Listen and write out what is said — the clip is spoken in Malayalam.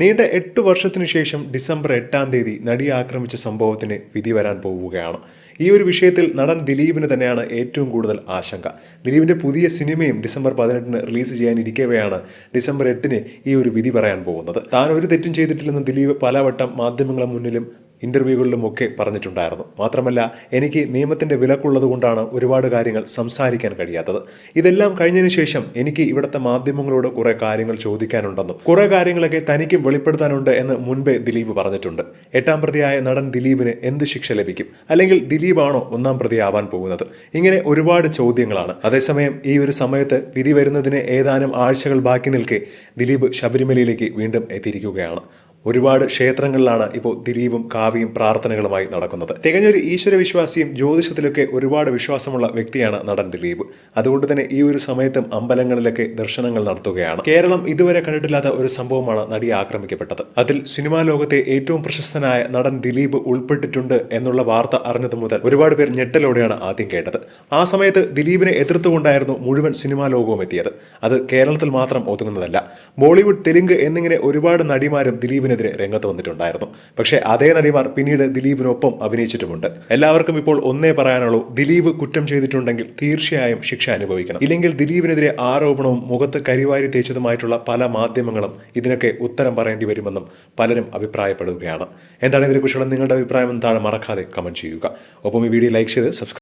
നീണ്ട എട്ട് വർഷത്തിനു ശേഷം ഡിസംബർ എട്ടാം തീയതി നടിയെ ആക്രമിച്ച സംഭവത്തിന് വിധി വരാൻ പോവുകയാണ്. ഈ ഒരു വിഷയത്തിൽ നടൻ ദിലീപിന് തന്നെയാണ് ഏറ്റവും കൂടുതൽ ആശങ്ക. ദിലീപിന്റെ പുതിയ സിനിമയും ഡിസംബർ പതിനെട്ടിന് റിലീസ് ചെയ്യാനിരിക്കവെയാണ് ഡിസംബർ എട്ടിന് ഈ ഒരു വിധി പറയാൻ പോകുന്നത്. താൻ ഒരു തെറ്റും ചെയ്തിട്ടില്ലെന്ന് ദിലീപ് പലവട്ടം മാധ്യമങ്ങളുടെ മുന്നിലും ഇന്റർവ്യൂകളിലും ഒക്കെ പറഞ്ഞിട്ടുണ്ടായിരുന്നു. മാത്രമല്ല എനിക്ക് നിയമത്തിന്റെ വിലക്കുള്ളത് കൊണ്ടാണ് ഒരുപാട് കാര്യങ്ങൾ സംസാരിക്കാൻ കഴിയാത്തത്. ഇതെല്ലാം കഴിഞ്ഞതിന് ശേഷം എനിക്ക് ഇവിടുത്തെ മാധ്യമങ്ങളോട് കുറേ കാര്യങ്ങൾ ചോദിക്കാനുണ്ടെന്നും കുറേ കാര്യങ്ങളൊക്കെ തനിക്കും വെളിപ്പെടുത്താനുണ്ട് എന്ന് മുൻപേ ദിലീപ് പറഞ്ഞിട്ടുണ്ട്. എട്ടാം പ്രതിയായ നടൻ ദിലീപിന് എന്ത് ശിക്ഷ ലഭിക്കും? അല്ലെങ്കിൽ ദിലീപാണോ ഒന്നാം പ്രതിയാവാൻ പോകുന്നത്? ഇങ്ങനെ ഒരുപാട് ചോദ്യങ്ങളാണ്. അതേസമയം ഈ ഒരു സമയത്ത് വിധി വരുന്നതിന് ഏതാനും ആഴ്ചകൾ ബാക്കി നിൽക്കെ ദിലീപ് ശബരിമലയിലേക്ക് വീണ്ടും എത്തിയിരിക്കുകയാണ്. ഒരുപാട് ക്ഷേത്രങ്ങളിലാണ് ഇപ്പോൾ ദിലീപും കാവ്യയും പ്രാർത്ഥനകളുമായി നടക്കുന്നത്. തികഞ്ഞൊരു ഈശ്വര വിശ്വാസിയും ജ്യോതിഷത്തിലൊക്കെ ഒരുപാട് വിശ്വാസമുള്ള വ്യക്തിയാണ് നടൻ ദിലീപ്. അതുകൊണ്ട് തന്നെ ഈ ഒരു സമയത്തും അമ്പലങ്ങളിലൊക്കെ ദർശനങ്ങൾ നടത്തുകയാണ്. കേരളം ഇതുവരെ കണ്ടിട്ടില്ലാത്ത ഒരു സംഭവമാണ് നടി ആക്രമിക്കപ്പെട്ടത്. അതിൽ സിനിമാ ലോകത്തെ ഏറ്റവും പ്രശസ്തനായ നടൻ ദിലീപ് ഉൾപ്പെട്ടിട്ടുണ്ട് എന്നുള്ള വാർത്ത അറിഞ്ഞത് മുതൽ ഒരുപാട് പേർ ഞെട്ടലോടെയാണ് ആദ്യം കേട്ടത്. ആ സമയത്ത് ദിലീപിനെ എതിർത്തുകൊണ്ടായിരുന്നു മുഴുവൻ സിനിമാ ലോകവും എത്തിയത്. അത് കേരളത്തിൽ മാത്രം ഒതുങ്ങുന്നതല്ല. ബോളിവുഡ് തെലുങ്ക് എന്നിങ്ങനെ ഒരുപാട് നടിമാരും ദിലീപിനെതിരെ രംഗത്ത് വന്നിട്ടുണ്ടായിരുന്നു. പക്ഷേ അതേ നടിമാർ പിന്നീട് ദിലീപിനൊപ്പം അഭിനയിച്ചിട്ടുമുണ്ട്. എല്ലാവർക്കും ഇപ്പോൾ ഒന്നേ പറയാനുള്ളൂ ദിലീപ് കുറ്റം ചെയ്തിട്ടുണ്ടെങ്കിൽ തീർച്ചയായും ശിക്ഷ അനുഭവിക്കണം. ഇല്ലെങ്കിൽ ദിലീപിനെതിരെ ആരോപണവും മുഖത്ത് കരിവാരി തേച്ചതുമായിട്ടുള്ള പല മാധ്യമങ്ങളും ഇതിനൊക്കെ ഉത്തരം പറയേണ്ടി വരുമെന്നും പലരും അഭിപ്രായപ്പെടുകയാണ്. എന്താണ് ഇതിനെക്കുറിച്ചുള്ള നിങ്ങളുടെ അഭിപ്രായം എന്താണ് മറക്കാതെ കമന്റ് ചെയ്യുക. ഒപ്പം ഈ വീഡിയോ ലൈക്ക് ചെയ്ത് സബ്സ്ക്രൈബ്